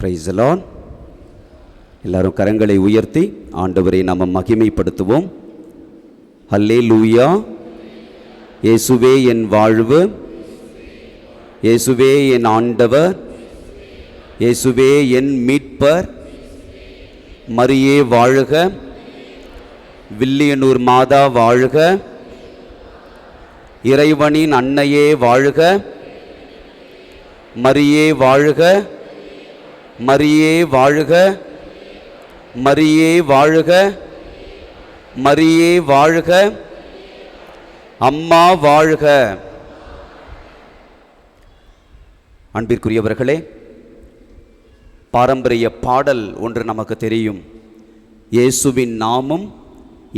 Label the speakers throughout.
Speaker 1: Price பிரைசலான் எல்லாரும் கரங்களை உயர்த்தி ஆண்டவரை நாம் மகிமைப்படுத்துவோம். ஹல்லே லூயா இயேசுவே என் வாழ்வு. இயேசுவே என் ஆண்டவர். இயேசுவே என் மீட்பர். மரியே வாழ்க. வில்லியனூர் மாதா வாழ்க. இறைவனின் அன்னையே வாழ்க. மரியே வாழ்க. மரியே வாழ்க மரியே வாழ்க மரியே வாழ்க அம்மா வாழ்க. அன்பிற்குரியவர்களே பாரம்பரிய பாடல் ஒன்று நமக்கு தெரியும். இயேசுவின் நாமம்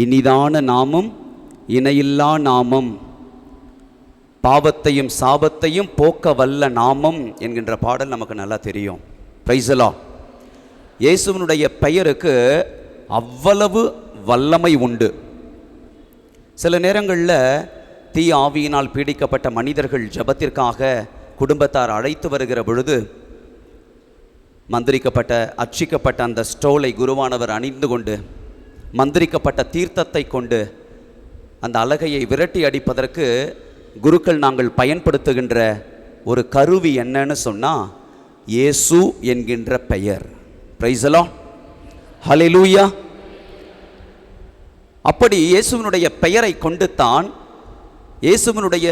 Speaker 1: இனிதான நாமம் இணையில்லா நாமம். பாவத்தையும் சாபத்தையும் போக்க வல்ல நாமம் என்கின்ற பாடல் நமக்கு நல்லா தெரியும். பிரைசலா இயேசுவினுடைய பெயருக்கு அவ்வளவு வல்லமை உண்டு. சில நேரங்களில் தீ ஆவியினால் பீடிக்கப்பட்ட மனிதர்கள் ஜெபத்திற்காக குடும்பத்தார் அழைத்து வருகிற பொழுது மந்திரிக்கப்பட்ட அர்ச்சிக்கப்பட்ட அந்த ஸ்டோலை குருவானவர் அணிந்து கொண்டு மந்திரிக்கப்பட்ட தீர்த்தத்தை கொண்டு அந்த அலகையை விரட்டி அடிப்பதற்கு குருக்கள் நாங்கள் பயன்படுத்துகின்ற ஒரு கருவி என்னன்னு சொன்னால் இயேசு என்கின்ற பெயர். பிரைசலா ஹalleluya அப்படி இயேசுவினுடைய பெயரை கொண்டு தான் இயேசுவினுடைய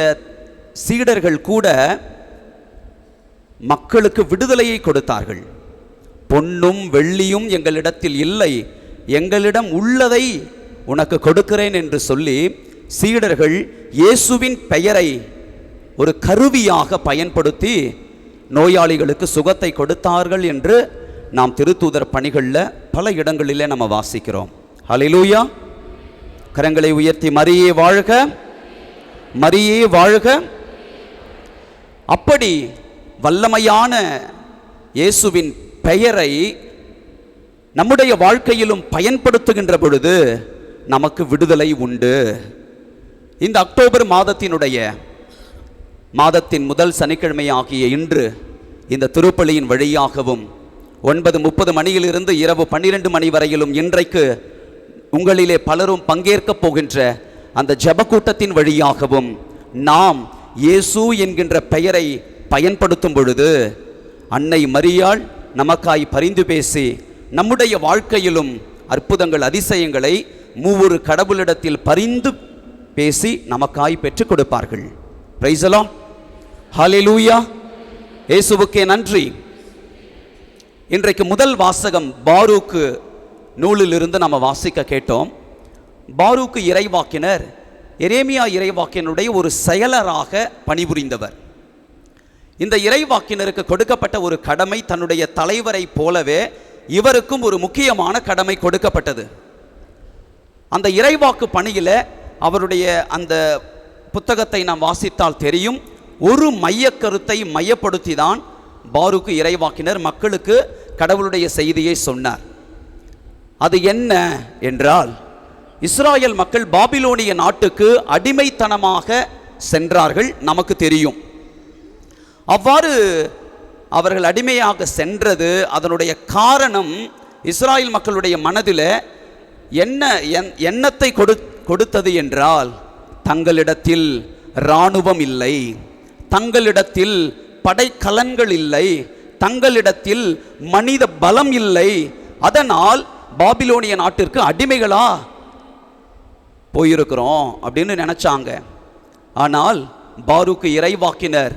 Speaker 1: சீடர்கள் கூட மக்களுக்கு விடுதலையை கொடுத்தார்கள். பொன்னும் வெள்ளியும் எங்களிடத்தில் இல்லை. எங்களிடம் உள்ளதை உனக்கு கொடுக்கிறேன் என்று சொல்லி சீடர்கள் இயேசுவின் பெயரை ஒரு கருவியாக பயன்படுத்தி நோயாளிகளுக்கு சுகத்தை கொடுத்தார்கள் என்று நாம் திருத்தூதர் பணிகளில் பல இடங்களிலே நம்ம வாசிக்கிறோம். அலிலூயா கரங்களை உயர்த்தி மரியே வாழ்க. மரியே வாழ்க. அப்படி வல்லமையான இயேசுவின் பெயரை நம்முடைய வாழ்க்கையிலும் பயன்படுத்துகின்ற பொழுது நமக்கு விடுதலை உண்டு. இந்த அக்டோபர் மாதத்தினுடைய மாதத்தின் முதல் சனிக்கிழமை ஆகிய இன்று இந்த திருப்பலியின் வழியாகவும் ஒன்பது முப்பது மணியிலிருந்து இரவு பன்னிரண்டு மணி வரையிலும் இன்றைக்கு உங்களிலே பலரும் பங்கேற்கப் போகின்ற அந்த ஜபக்கூட்டத்தின் வழியாகவும் நாம் இயேசு என்கின்ற பெயரை பயன்படுத்தும் பொழுது அன்னை மரியாள் நமக்காய் பரிந்து பேசி நம்முடைய வாழ்க்கையிலும் அற்புதங்கள் அதிசயங்களை மூவொரு கடவுளிடத்தில் பரிந்து பேசி நமக்காய் பெற்றுக் கொடுப்பார்கள். பிரைசலாம் லூயா இயேசுவுக்கே நன்றி. இன்றைக்கு முதல் வாசகம் பாரூக்கு நூலிலிருந்து நம்ம வாசிக்க கேட்டோம். பாரூக்கு இறைவாக்கினர் எரேமியா இறைவாக்கினருடைய ஒரு செயலராக பணிபுரிந்தவர். இந்த இறைவாக்கினருக்கு கொடுக்கப்பட்ட ஒரு கடமை தன்னுடைய தலைவரை போலவே இவருக்கும் ஒரு முக்கியமான கடமை கொடுக்கப்பட்டது. அந்த இறைவாக்கு பணியில் அவருடைய அந்த புத்தகத்தை நாம் வாசித்தால் தெரியும் ஒரு மையக்கருத்தை மையப்படுத்தி தான் பாருக்கு இறைவாக்கினர் மக்களுக்கு கடவுளுடைய செய்தியை சொன்னார். அது என்ன என்றால் இஸ்ராயல் மக்கள் பாபிலோனிய நாட்டுக்கு அடிமைத்தனமாக சென்றார்கள் நமக்கு தெரியும். அவ்வாறு அவர்கள் அடிமையாக சென்றது அதனுடைய காரணம் இஸ்ராயல் மக்களுடைய மனதில் என்ன என்- எண்ணத்தை கொடு கொடுத்தது என்றால் தங்களிடத்தில் இராணுவம் இல்லை தங்களிடத்தில் படைக்கலன்கள் இல்லை தங்களிடத்தில் மனித பலம் இல்லை அதனால் பாபிலோனிய நாட்டிற்கு அடிமைகளா போயிருக்கிறோம் அப்படின்னு நினைச்சாங்க. ஆனால் பாருக்கு இறைவாக்கினர்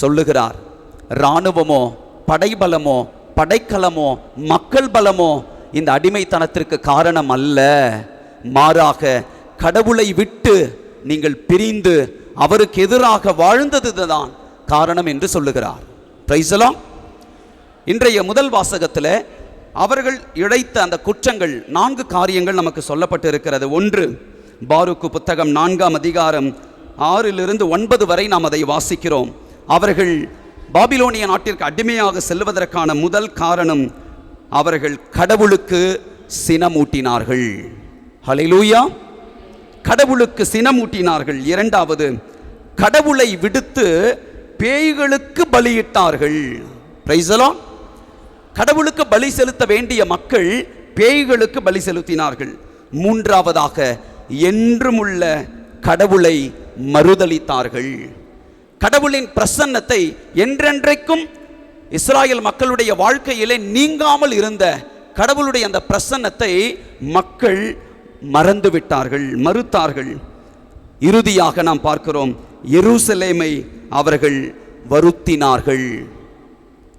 Speaker 1: சொல்லுகிறார் இராணுவமோ படைபலமோ படைக்கலமோ மக்கள் பலமோ இந்த அடிமைத்தனத்திற்கு காரணம் அல்ல. மாறாக கடவுளை விட்டு நீங்கள் பிரிந்து அவருக்கு எதிராக வாழ்ந்ததுதான் காரணம் என்று சொல்லுகிறார். பிரைசலாம் இன்றைய முதல் வாசகத்தில் அவர்கள் இழைத்த அந்த குற்றங்கள் நான்கு காரியங்கள் நமக்கு சொல்லப்பட்டு இருக்கிறது ஒன்று பாருக்கு புத்தகம் நான்காம் அதிகாரம் ஆறிலிருந்து ஒன்பது வரை நாம் அதை வாசிக்கிறோம். அவர்கள் பாபிலோனிய நாட்டிற்கு அடிமையாக செல்வதற்கான முதல் காரணம் அவர்கள் கடவுளுக்கு சினமூட்டினார்கள். ஹலிலூயா கடவுளுக்கு சினமூட்டினார்கள். இரண்டாவது கடவுளை விடுத்து பேய்களுக்கு பலியிட்டார்கள். பிரைசலா கடவுளுக்கு பலி செலுத்த வேண்டிய மக்கள் பேய்களுக்கு பலி செலுத்தினார்கள். மூன்றாவதாக என்றுமுள்ள கடவுளை மறுதளித்தார்கள் கடவுளின் பிரசன்னத்தை என்றென்றைக்கும் இஸ்ராயல் மக்களுடைய வாழ்க்கையிலே நீங்காமல் இருந்த கடவுளுடைய அந்த பிரசன்னத்தை மக்கள் மறந்து விட்டார்கள் மறுத்தார்கள். இறுதியாக நாம் பார்க்கிறோம் எருசலேமை அவர்கள் வருத்தினார்கள்.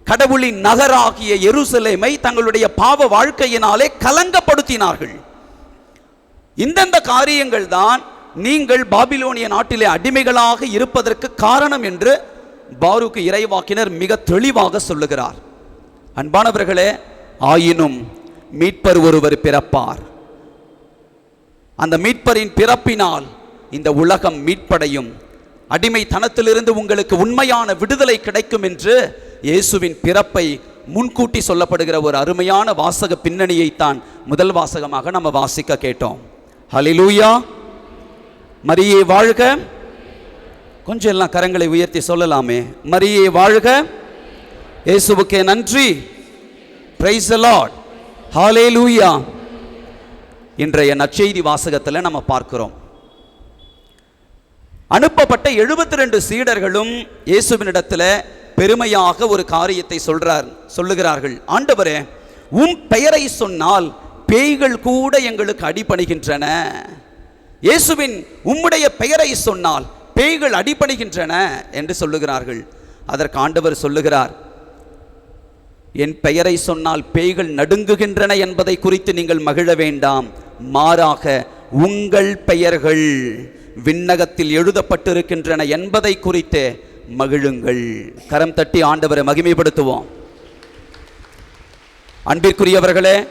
Speaker 1: கடவுளின் நகராகிய எருசலேமை தங்களுடைய பாவ வாழ்க்கையினாலே கலங்கப்படுத்தினார்கள். இந்தந்த காரியங்கள் தான் நீங்கள் பாபிலோனிய நாட்டிலே அடிமைகளாக இருப்பதற்கு காரணம் என்று பாருக்கு இறைவாக்கினர் மிக தெளிவாக சொல்லுகிறார். அன்பானவர்களே ஆயினும் மீட்பர் ஒருவர் பிறப்பார். அந்த மீட்பரின் பிறப்பினால் இந்த உலகம் மீட்படையும். அடிமைத்தனத்திலிருந்து உங்களுக்கு உண்மையான விடுதலை கிடைக்கும் என்று இயேசுவின் பிறப்பை முன்கூட்டி சொல்லப்படுகிற ஒரு அருமையான வாசக பின்னணியைத்தான் முதல் வாசகமாக நம்ம வாசிக்க கேட்டோம். ஹலிலூயா மரியே வாழ்க. கொஞ்சம் எல்லாம் கரங்களை உயர்த்தி சொல்லலாமே. மரியே வாழ்க. இயேசுவுக்கே நன்றி. பிரைஸ் லார்ட் லூயா இன்றைய நற்செய்தி வாசகத்தில் நம்ம பார்க்கிறோம். அனுப்பப்பட்ட எழுபத்தி ரெண்டு சீடர்களும் இயேசுவினிடத்தில் பெருமையாக ஒரு காரியத்தை சொல்றார் சொல்லுகிறார்கள். ஆண்டவரே உம் பெயரை சொன்னால் பேய்கள் கூட எங்களுக்கு அடிபணிகின்றன. இயேசுவின் உம்முடைய பெயரை சொன்னால் பேய்கள் அடிபணிகின்றன என்று சொல்லுகிறார்கள். அதற்கு ஆண்டவர் சொல்லுகிறார் என் பெயரை சொன்னால் பேய்கள் நடுங்குகின்றன என்பதை குறித்து நீங்கள் மகிழ வேண்டாம். மாறாக உங்கள் பெயர்கள் விண்ணகத்தில் எழுதப்பட்டிருக்கின்றன என்பதை குறித்து மகிழுங்கள். கரம் தட்டி ஆண்டவரை மகிமைப்படுத்துவோம். அன்பிற்குரியவர்களே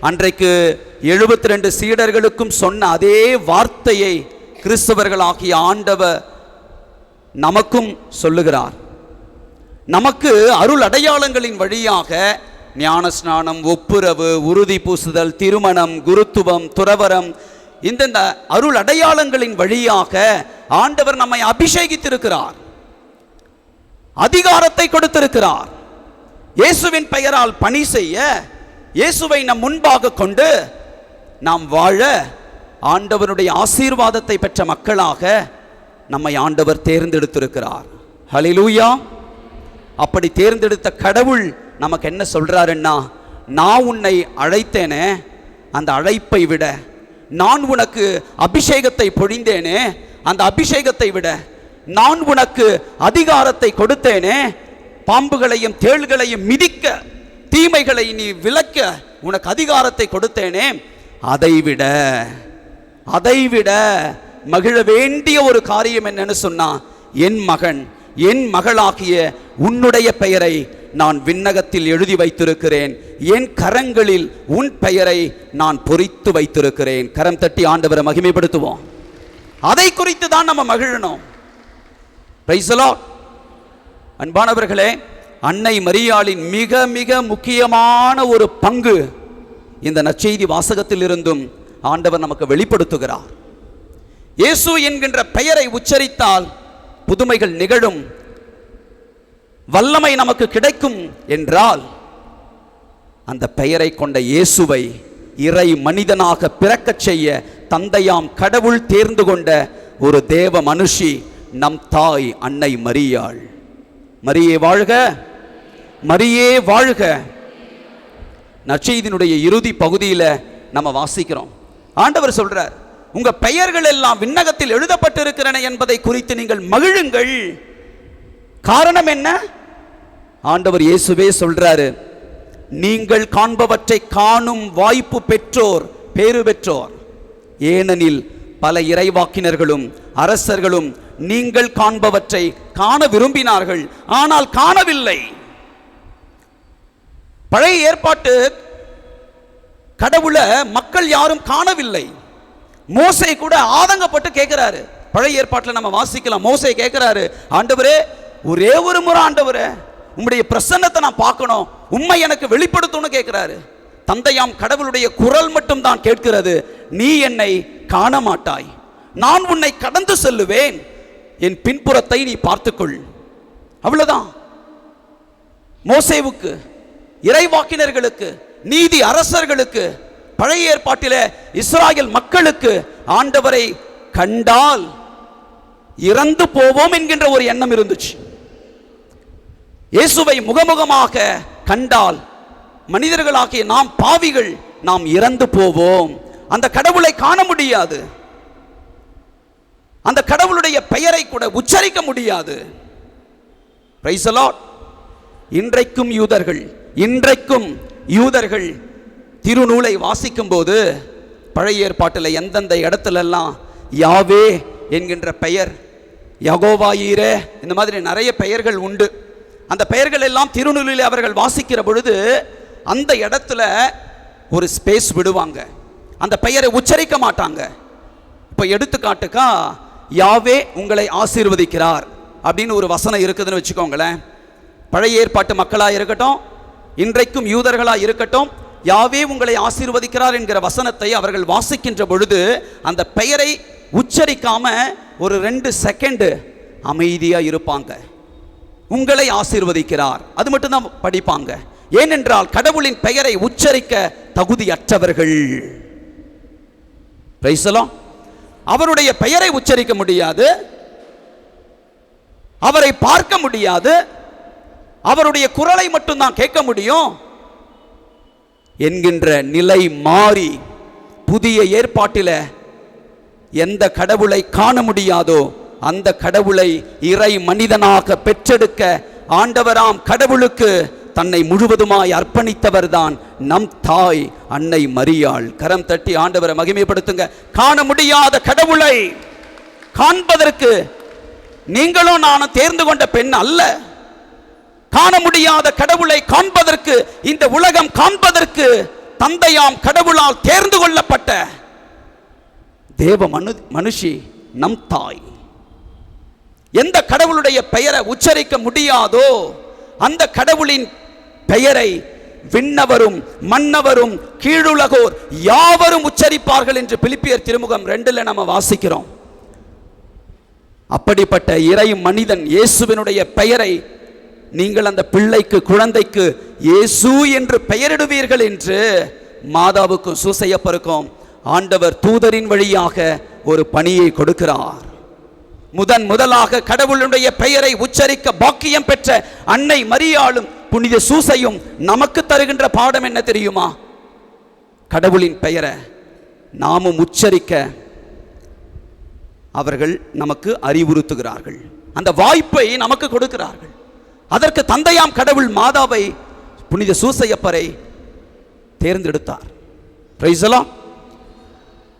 Speaker 1: அன்றைக்கு எழுபத்தி ரெண்டு சீடர்களுக்கும் சொன்ன அதே வார்த்தையை கிறிஸ்தவர்களாகிய ஆண்டவர் நமக்கும் சொல்லுகிறார். நமக்கு அருள் அடையாளங்களின் வழியாக ஞானஸ்நானம் ஒப்புரவு உறுதி பூசுதல் திருமணம் குருத்துவம் துறவரம் இந்தந்த அருள் அடையாளங்களின் வழியாக ஆண்டவர் நம்மை அபிஷேகித்திருக்கிறார். அதிகாரத்தை கொடுத்திருக்கிறார். இயேசுவின் பெயரால் பணி செய்ய இயேசுவை நம் முன்பாக கொண்டு நாம் வாழ ஆண்டவருடைய ஆசீர்வாதத்தை பெற்ற மக்களாக நம்மை ஆண்டவர் தேர்ந்தெடுத்திருக்கிறார். ஹலிலூயா அப்படி தேர்ந்தெடுத்த கடவுள் நமக்கு என்ன சொல்கிறாருன்னா நான் உன்னை அழைத்தேனே அந்த அழைப்பை விட. நான் உனக்கு அபிஷேகத்தை பொழிந்தேனே அந்த அபிஷேகத்தை விட. நான் உனக்கு அதிகாரத்தை கொடுத்தேனே பாம்புகளையும் தேள்களையும் மிதிக்க தீமைகளை நீ விலக்க உனக்கு அதிகாரத்தை கொடுத்தேனே அதைவிட அதைவிட மகிழ வேண்டிய ஒரு காரியம் என்னன்னு சொன்னா என் மகன் என் மகளாகிய உன்னுடைய பெயரை நான் விண்ணகத்தில் எழுதி வைத்திருக்கிறேன். என் கரங்களில் உன் பெயரை நான் பொறித்து வைத்திருக்கிறேன். கரம் தட்டி ஆண்டவரை மகிமைப்படுத்துவோம். அதை குறித்து தான் நம்ம மகிழணும். அன்பானவர்களே அன்னை மரியாளின் மிக மிக முக்கியமான ஒரு பங்கு இந்த நற்செய்தி வாசகத்தில் இருந்தும் ஆண்டவர் நமக்கு வெளிப்படுத்துகிறார். இயேசு என்கின்ற பெயரை உச்சரித்தால் புதுமைகள் நிகழும். வல்லமை நமக்கு கிடைக்கும் என்றால் அந்த பெயரை கொண்ட இயேசுவை இறை மனிதனாக பிறக்கச் செய்ய தந்தையாம் கடவுள் தேர்ந்து கொண்ட ஒரு தேவ மனுஷி நம் தாய் அன்னை மரியாள். மரியே வாழ்க மரியே வாழ்க. நற்செய்தியினுடைய இறுதி பகுதியில் நம்ம வாசிக்கிறோம். ஆண்டவர் சொல்றார் உங்க பெயர்கள் எல்லாம் விண்ணகத்தில் எழுதப்பட்டிருக்கிறன என்பதை குறித்து நீங்கள் மகிழுங்கள். காரணம் என்ன? ஆண்டவர் இயேசுவே சொல்றாரு நீங்கள் காண்பவற்றை காணும் வாய்ப்பு பெற்றோர் பேறு பெற்றோர். ஏனெனில் பல இறைவாக்கினர்களும் அரசர்களும் நீங்கள் காண்பவற்றை காண விரும்பினார்கள் ஆனால் காணவில்லை. பழைய ஏற்பாட்டு கடவுளை மக்கள் யாரும் காணவில்லை. மோசை கூட ஆதங்கப்பட்டு கேட்கிறாரு. பழைய ஏற்பாட்டில் நம்ம வாசிக்கலாம். மோசை கேட்கிறாரு ஆண்டவரே ஒரே ஒரு முறை ஆண்டவரே உம்முடைய பிரசன்னத்தை நான் பார்க்கணும். உண்மை எனக்கு வெளிப்படுத்தணும்னு கேட்குறாரு. தந்தையாம் கடவுளுடைய குரல் மட்டும் தான் கேட்கிறது. நீ என்னை காண மாட்டாய் நான் உன்னை கடந்து செல்லுவேன். என் பின்புறத்தை நீ பார்த்துக்கொள். அவ்வளவுதான். மோசேவுக்கு இறைவாக்கினர்களுக்கு நீதி அரசர்களுக்கு பழைய ஏற்பாட்டில இஸ்ராயல் மக்களுக்கு ஆண்டவரை கண்டால் இறந்து போவோம் என்கின்ற ஒரு எண்ணம் இருந்துச்சு. இயேசுவை முகமுகமாக கண்டால் மனிதர்களாகிய நாம் பாவிகள் நாம் இறந்து போவோம். அந்த கடவுளை காண முடியாது. அந்த கடவுளுடைய பெயரை கூட உச்சரிக்க முடியாது. இன்றைக்கும் யூதர்கள் இன்றைக்கும் யூதர்கள் திருநூலை வாசிக்கும் போது பழைய ஏற்பாட்டில் எந்தெந்த இடத்துலெல்லாம் யாவே என்கின்ற பெயர் யகோவாயீரே இந்த மாதிரி நிறைய பெயர்கள் உண்டு. அந்த பெயர்கள் எல்லாம் திருநூலில் அவர்கள் வாசிக்கிற பொழுது அந்த இடத்துல ஒரு ஸ்பேஸ் விடுவாங்க. அந்த பெயரை உச்சரிக்க மாட்டாங்க. இப்போ எடுத்துக்காட்டுக்கா யாவே உங்களை ஆசீர்வதிக்கிறார் அப்படின்னு ஒரு வசனம் இருக்குதுன்னு வச்சுக்கோங்களேன். பழைய ஏற்பாட்டு மக்களாக இருக்கட்டும் இன்றைக்கும் யூதர்களாக இருக்கட்டும் யாவே உங்களை ஆசீர்வதிக்கிறார் என்கிற வசனத்தை அவர்கள் வாசிக்கின்ற பொழுது அந்த பெயரை உச்சரிக்காம ஒரு ரெண்டு செகண்டு அமைதியாக இருப்பாங்க. உங்களை ஆசீர்வதிக்கிறார். அது மட்டும்தான் படிப்பாங்க. ஏனென்றால் கடவுளின் பெயரை உச்சரிக்க தகுதியற்றவர்கள். அவருடைய பெயரை உச்சரிக்க முடியாது. அவரை பார்க்க முடியாது. அவருடைய குரலை மட்டும்தான் கேட்க முடியும். என்கின்ற நிலை மாறி புதிய ஏற்பாட்டில் எந்த கடவுளை காண முடியாதோ அந்த கடவுளை இறை மனிதனாக பெற்றெடுக்க ஆண்டவராம் கடவுளுக்கு தன்னை முழுவதுமாய் அர்ப்பணித்தவர்தான் நம் தாய் அன்னை மரியாள். கரம் தட்டி ஆண்டவரை மகிமைப்படுத்துங்க. காண முடியாத கடவுளை காண்பதற்கு நீங்களும் நானும் தேர்ந்து கொண்ட பெண் அல்ல. காண முடியாத கடவுளை காண்பதற்கு இந்த உலகம் காண்பதற்கு தந்தையாம் கடவுளால் தேர்ந்து கொள்ளப்பட்ட தேவ மனு மனுஷி நம் தாய். எந்த கடவுளுடைய பெயரை உச்சரிக்க முடியாதோ அந்த கடவுளின் பெயரை விண்ணவரும் மன்னவரும் கீழுலகோர் யாவரும் உச்சரிப்பார்கள் என்று பிலிப்பியர் திருமுகம் ரெண்டுல நம்ம வாசிக்கிறோம். அப்படிப்பட்ட இறை மனிதன் இயேசுவினுடைய பெயரை நீங்கள் அந்த பிள்ளைக்கு குழந்தைக்கு இயேசு என்று பெயரிடுவீர்கள் என்று மாதாவுக்கும் சூசையப்பருக்கும் ஆண்டவர் தூதரின் வழியாக ஒரு பணியை கொடுக்கிறார். முதன் முதலாக கடவுளுடைய பெயரை உச்சரிக்க பாக்கியம் பெற்ற அன்னை மரியாளும் புனித சூசையும் நமக்கு தருகின்ற பாடம் என்ன தெரியுமா? கடவுளின் பெயரை நாமும் உச்சரிக்க அவர்கள் நமக்கு அறிவுறுத்துகிறார்கள். அந்த வாய்ப்பை நமக்கு கொடுக்கிறார்கள். அதற்கு தந்தையாம் கடவுள் மாதாவை புனித சூசையப்பரை தேர்ந்தெடுத்தார்.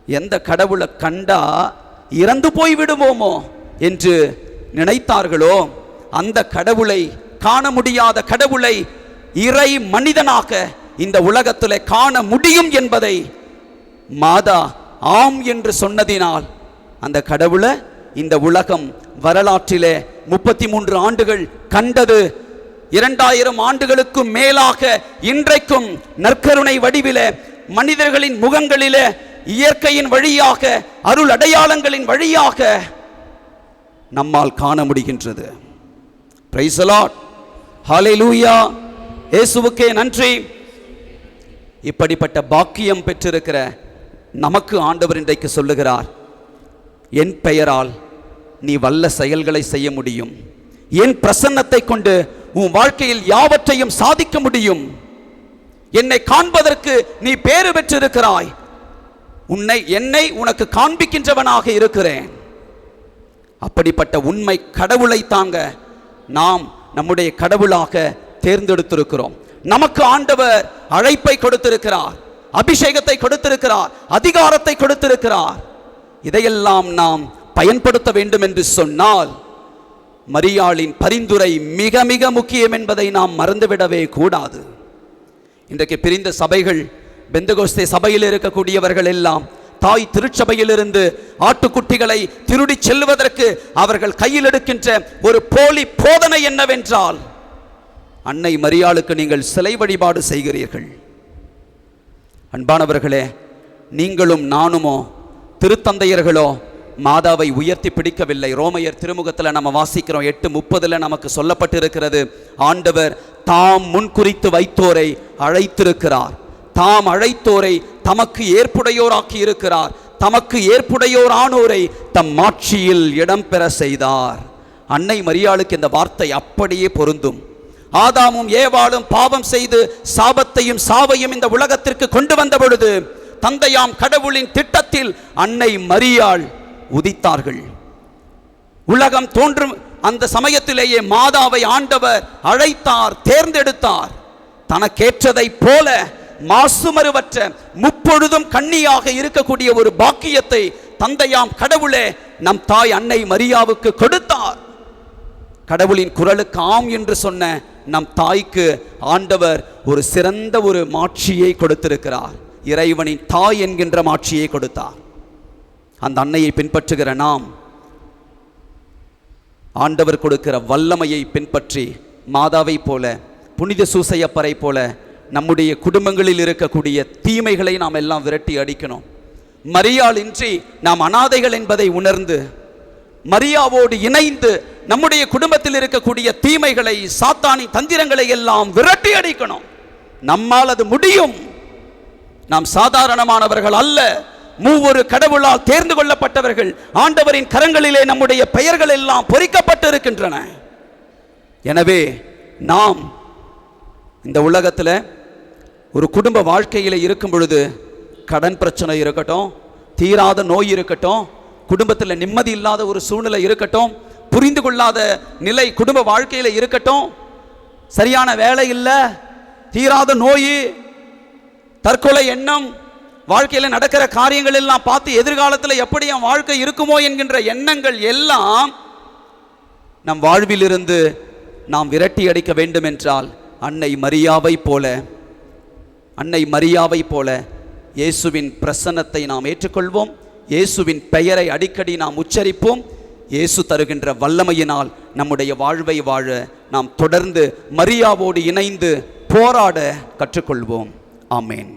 Speaker 1: எந்த கடவுளை கண்டா இறந்து போய் விடுவோமோ என்று நினைத்தார்களோ அந்த கடவுளை காண முடியாத கடவுளை இறை மனிதனாக இந்த உலகத்தில் காண முடியும் என்பதை மாதா ஆம் என்று சொன்னதினால் அந்த கடவுளை இந்த உலகம் வரலாற்றிலே முப்பத்தி மூன்று ஆண்டுகள் கண்டது. இரண்டாயிரம் ஆண்டுகளுக்கு மேலாக இன்றைக்கும் நற்கருணை வடிவில மனிதர்களின் முகங்களில இயற்கையின் வழியாக அருள் அடையாளங்களின் வழியாக நம்மால் காண முடிகின்றது. பிரைசலாட் ஹாலே லூயா இயேசுவுக்கே நன்றி. இப்படிப்பட்ட பாக்கியம் பெற்றிருக்கிற நமக்கு ஆண்டவர் இன்றைக்கு சொல்லுகிறார் என் பெயரால் நீ வல்ல செயல்களை செய்ய முடியும். என் பிரசன்னத்தை கொண்டு உன் வாழ்க்கையில் யாவற்றையும் சாதிக்க முடியும். என்னை காண்பதற்கு நீ பேறு பெற்றிருக்கிறாய். உன்னை என்னை உனக்கு காண்பிக்கின்றவனாக இருக்கிறேன். அப்படிப்பட்ட உண்மை கடவுளை தாங்க நாம் நம்முடைய கடவுளாக தேர்ந்தெடுத்திருக்கிறோம். நமக்கு ஆண்டவர் அழைப்பை கொடுத்திருக்கிறார் அபிஷேகத்தை கொடுத்திருக்கிறார் அதிகாரத்தை கொடுத்திருக்கிறார். இதையெல்லாம் நாம் பயன்படுத்த வேண்டும் என்று சொன்னால் மரியாளின் பரிந்துரை மிக மிக முக்கியம் என்பதை நாம் மறந்துவிடவே கூடாது. இன்றைக்கு பிரிந்த சபைகள் பெந்தகோஸ்தே சபையில் இருக்கக்கூடியவர்கள் எல்லாம் தாய் திருச்சபையிலிருந்து ஆட்டுக்குட்டிகளை திருடி செல்வதற்கு அவர்கள் கையில் எடுக்கின்ற ஒரு போலி போதனை என்னவென்றால் அன்னை மரியாளுக்கு நீங்கள் சிலை வழிபாடு செய்கிறீர்கள். அன்பானவர்களே நீங்களும் நானுமோ திருத்தந்தையர்களோ மாதாவை உயர்த்தி பிடிக்கவில்லை. ரோமையர் திருமுகத்தில் நம்ம வாசிக்கிறோம் எட்டு முப்பதில் நமக்கு சொல்லப்பட்டிருக்கிறது ஆண்டவர் தாம் முன்குறித்து வைத்தோரை அழைத்திருக்கிறார். தாம் அழைத்தோரை தமக்கு ஏற்புடையோராக்கி இருக்கிறார். தமக்கு ஏற்புடையோரானோரை தம் மாட்சியில் இடம்பெற செய்தார். அன்னை மரியாளுக்கு இந்த வார்த்தை அப்படியே பொருந்தும். ஆதாமும் ஏவாளும் பாவம் செய்து சாபத்தையும் சாவையும் இந்த உலகத்திற்கு கொண்டு வந்த பொழுது தந்தையாம் கடவுளின் திட்டத்தில் அன்னை மரியாள் உதித்தார்கள். உலகம் தோன்றும் அந்த சமயத்திலேயே மாதாவை ஆண்டவர் அழைத்தார் தேர்ந்தெடுத்தார். தனக்கேற்றதைப் போல மாசுமறுவற்ற முப்பொழுதும் கண்ணியாக இருக்கக்கூடிய ஒரு பாக்கியத்தை தந்தையாம் கடவுளே நம் தாய் அன்னை மரியாவுக்கு கொடுத்தார். கடவுளின் குரலுக்கு ஆம் என்று சொன்ன நம் தாய்க்கு ஆண்டவர் ஒரு சிறந்த ஒரு மாட்சியை கொடுத்திருக்கிறார். இறைவனின் தாய் என்கின்ற மாட்சியை கொடுத்தார். அந்த அன்னையை பின்பற்றுகிற நாம் ஆண்டவர் கொடுக்கிற வல்லமையை பின்பற்றி மாதாவை போல புனித சூசையப்பரை போல நம்முடைய குடும்பங்களில் இருக்கக்கூடிய தீமைகளை நாம் எல்லாம் விரட்டி அடிக்கணும். மரியாள் இன்றி நாம் அனாதைகள் என்பதை உணர்ந்து மரியாவோடு இணைந்து நம்முடைய குடும்பத்தில் இருக்கக்கூடிய தீமைகளை சாத்தானி தந்திரங்களை எல்லாம் விரட்டி அடிக்கணும். நம்மால் அது முடியும். நாம் சாதாரணமானவர்கள் அல்ல. மூவொரு கடவுளால் தேர்ந்து கொள்ளப்பட்டவர்கள் ஆண்டவரின் கரங்களிலே நம்முடைய பெயர்கள் எல்லாம் பொறிக்கப்பட்டு இருக்கின்றன எனவே நாம் இந்த உலகத்தில் ஒரு குடும்ப வாழ்க்கையில் இருக்கும் பொழுது கடன் பிரச்சனை இருக்கட்டும் தீராத நோய் இருக்கட்டும் குடும்பத்தில் நிம்மதி இல்லாத ஒரு சூழ்நிலை இருக்கட்டும் புரிந்து கொள்ளாத நிலை குடும்ப வாழ்க்கையில் இருக்கட்டும் சரியான வேலை இல்லை தீராத நோய் தற்கொலை எண்ணம் வாழ்க்கையில் நடக்கிற காரியங்கள் எல்லாம் பார்த்து எதிர்காலத்தில் எப்படி என் வாழ்க்கை இருக்குமோ என்கின்ற எண்ணங்கள் எல்லாம் நம் வாழ்விலிருந்து நாம் விரட்டி அடிக்க வேண்டும் என்றால் அன்னை மரியாவை போல அன்னை மரியாவை போல இயேசுவின் பிரசன்னத்தை நாம் ஏற்றுக்கொள்வோம். இயேசுவின் பெயரை அடிக்கடி நாம் உச்சரிப்போம். இயேசு தருகின்ற வல்லமையினால் நம்முடைய வாழ்வை வாழ நாம் தொடர்ந்து மரியாவோடு இணைந்து போராட கற்றுக்கொள்வோம். ஆமேன்.